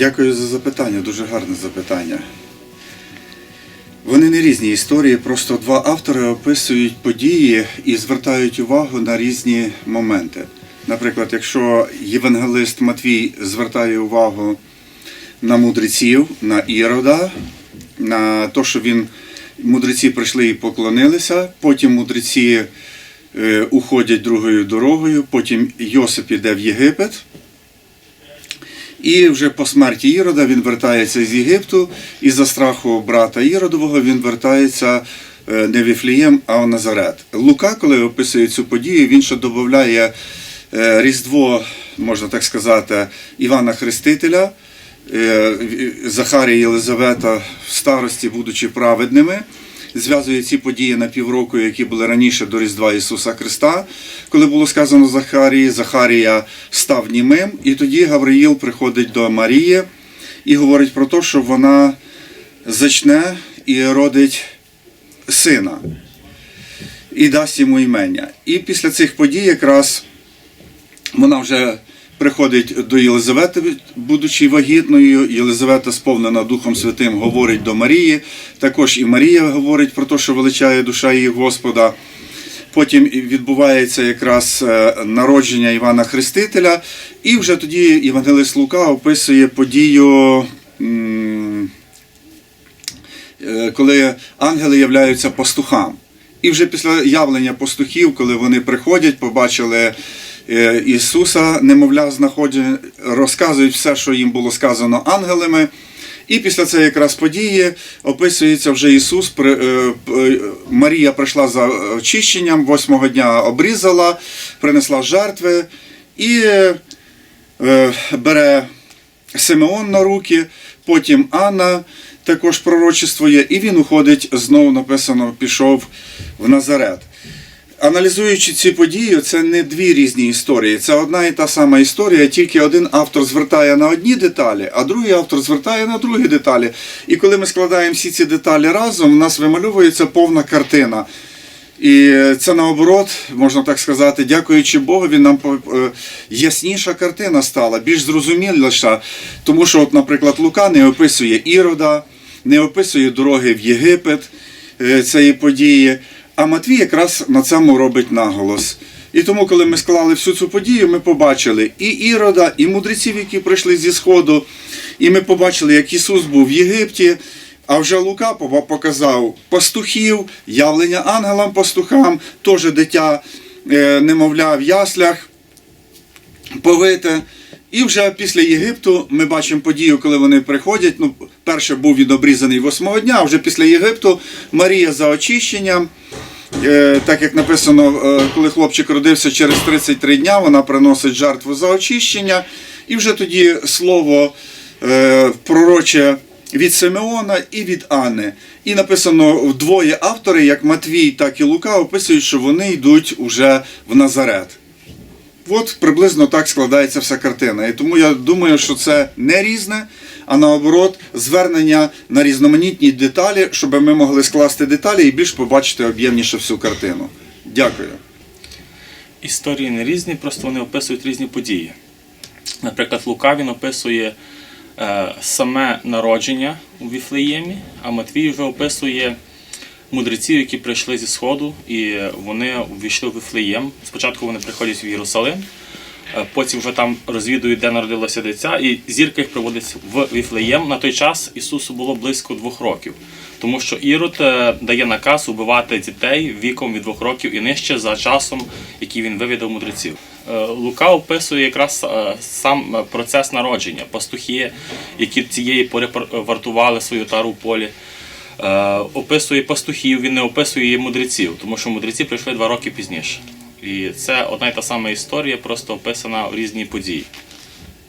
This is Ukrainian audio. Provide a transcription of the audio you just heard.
Дякую за запитання, дуже гарне запитання. Вони не різні історії, просто два автори описують події і звертають увагу на різні моменти. Наприклад, якщо євангелист Матвій звертає увагу на мудреців, на Ірода, на те, що він мудреці прийшли і поклонилися, потім мудреці е, уходять другою дорогою, потім Йосип іде в Єгипет. І вже по смерті Ірода він вертається з Єгипту, і за страху брата Іродового він вертається е, не в Віфлієм, а в Назарет. Лука, коли описує цю подію, він ще додає е, Різдво, можна так сказати, Івана Хрестителя, е, Захарія Єлизавета в старості, будучи праведними. Зв'язує ці події на півроку, які були раніше до Різдва Ісуса Христа, коли було сказано Захарії, Захарія став німим, і тоді Гавриїл приходить до Марії і говорить про те, що вона зачне і родить сина і дасть йому імення. І після цих подій якраз вона вже приходить до Єлизавети, будучи вагітною. Єлизавета, сповнена Духом Святим, говорить до Марії. Також і Марія говорить про те, що величає душа її Господа. Потім відбувається якраз е, народження Івана Хрестителя, і вже тоді Євангелист Лука описує подію, е, коли ангели являються пастухам. І вже після явлення пастухів, коли вони приходять, побачили Ісуса, немовля знаходять, розказують все, що їм було сказано ангелами. І після цієї якраз події описується вже Ісус. е, п- Марія прийшла за очищенням, восьмого дня обрізала, принесла жертви і е, бере Симеон на руки, потім Анна також пророчествує, і він уходить, знову написано, пішов в Назарет. Аналізуючи ці події, це не дві різні історії. Це одна і та сама історія, тільки один автор звертає на одні деталі, а другий автор звертає на другі деталі. І коли ми складаємо всі ці деталі разом, у нас вимальовується повна картина. І це наоборот, можна так сказати, дякуючи Богові, нам е, ясніша картина стала, більш зрозуміліша. Тому що, от, наприклад, Лука не описує Ірода, не описує дороги в Єгипет е, цієї події. А Матвій якраз на цьому робить наголос. І тому, коли ми склали всю цю подію, ми побачили і Ірода, і мудреців, які прийшли зі Сходу, і ми побачили, як Ісус був в Єгипті. А вже Лука показав пастухів, явлення ангелам пастухам, теж дитя е, немовля в яслях повите. І вже після Єгипту ми бачимо подію, коли вони приходять. Ну, перше був він обрізаний восьмого дня, а вже після Єгипту Марія за очищенням. Е, так як написано, е, коли хлопчик родився через 33 дня, вона приносить жертву за очищення. І вже тоді слово е, пророче від Симеона і від Анни. І написано вдвоє автори, як Матвій, так і Лука, описують, що вони йдуть уже в Назарет. От приблизно так складається вся картина. І тому я думаю, що це не різне, а наоборот, звернення на різноманітні деталі, щоб ми могли скласти деталі і більш побачити об'ємніше всю картину. Дякую. Історії не різні, просто вони описують різні події. Наприклад, Лука він описує е, саме народження у Віфлеємі, а Матвій вже описує мудреців, які прийшли зі Сходу, і вони увійшли в Віфлеєм. Спочатку вони приходять в Єрусалим, потім вже там розвідують, де народилося дитя, і зірка їх приводить в Віфлеєм. На той час Ісусу було близько двох років, тому що Ірод е, дає наказ убивати дітей віком від двох років і нижче за часом, який він вивідав мудреців. Е, Лука описує якраз е, сам е, процес народження, пастухи, які цієї пори вартували свою тару в полі. Е, Описує пастухів, він не описує мудреців, тому що мудреці прийшли два роки пізніше. І це одна й та сама історія, просто описана в різні події.